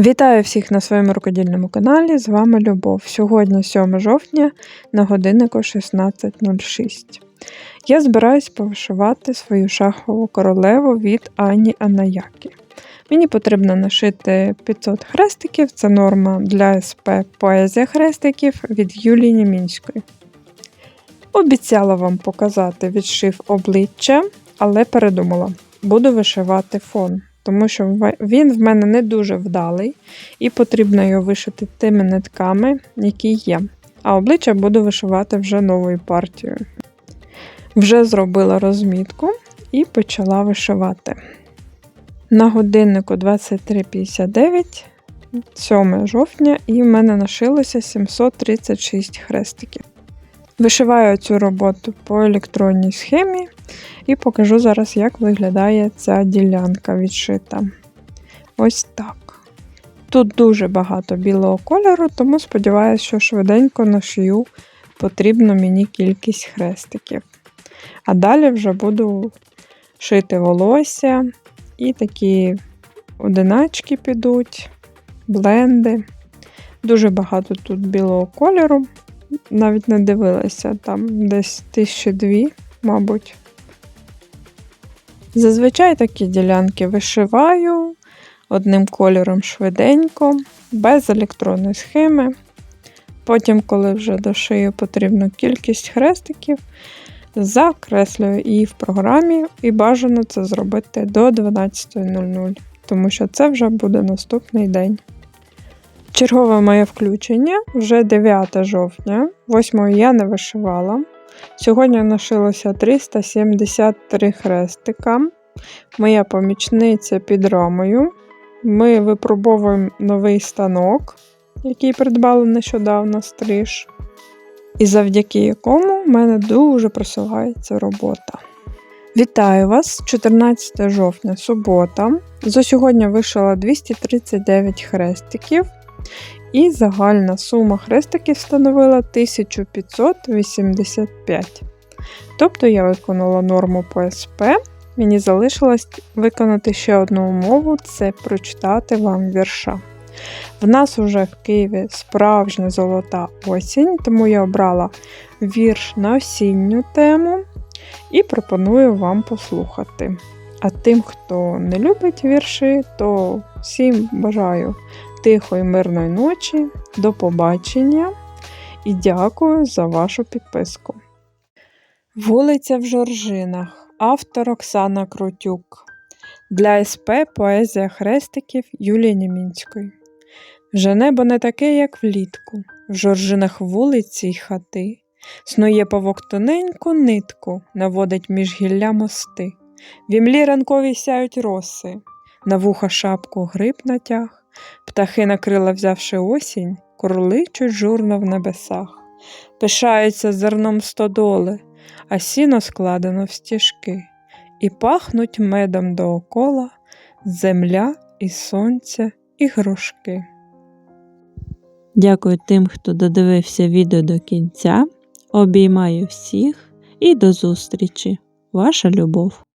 Вітаю всіх на своєму рукодільному каналі. З вами Любов. Сьогодні 7 жовтня на годиннику 16.06. Я збираюсь повишивати свою шахову королеву від Ані Анаякі. Мені потрібно нашити 500 хрестиків, це норма для СП Поезія хрестиків від Юлії Німінської. Обіцяла вам показати відшив обличчя, але передумала, буду вишивати фон тому що він в мене не дуже вдалий, і потрібно його вишити тими нитками, які є. А обличчя буду вишивати вже новою партією. Вже зробила розмітку і почала вишивати. На годиннику 23.59, 7 жовтня, і в мене нашилося 736 хрестиків. Вишиваю цю роботу по електронній схемі і покажу зараз, як виглядає ця ділянка відшита. Ось так. Тут дуже багато білого кольору, тому сподіваюся, що швиденько нашию потрібну мені кількість хрестиків. А далі вже буду шити волосся і такі одиначки підуть, бленди. Дуже багато тут білого кольору навіть не дивилася, там десь тисячі дві, мабуть. Зазвичай такі ділянки вишиваю одним кольором швиденько, без електронної схеми. Потім, коли вже дошию потрібну кількість хрестиків, закреслюю її в програмі, і бажано це зробити до 12.00, тому що це вже буде наступний день. Чергове моє включення вже 9 жовтня, 8 я не вишивала. Сьогодні нашилося 373 хрестика. Моя помічниця під рамою. Ми випробовуємо новий станок, який придбали нещодавно стриж. І завдяки якому в мене дуже просувається робота. Вітаю вас! 14 жовтня, субота. За сьогодні вишила 239 хрестиків. І загальна сума хрестиків становила 1585. Тобто я виконала норму по СП. Мені залишилось виконати ще одну умову це прочитати вам вірша. В нас уже в Києві справжня золота осінь, тому я обрала вірш на осінню тему і пропоную вам послухати. А тим, хто не любить вірші, то всім бажаю тихої, мирної ночі, до побачення і дякую за вашу підписку. Вулиця в Жоржинах. Автор Оксана Крутюк. Для СП Поезія хрестиків Юлії Німінської. Вже небо не таке, як влітку, в жоржинах вулиці й хати. Снує повок тоненьку нитку, наводить між гілля мости. В імлі ранкові сяють роси, на вуха шапку гриб натяг. Птахи на крила взявши осінь, курличуть журно в небесах, пишаються зерном стодоли, а сіно складено в стіжки, і пахнуть медом доокола земля і сонце, і грушки. Дякую тим, хто додивився відео до кінця. Обіймаю всіх і до зустрічі! Ваша любов!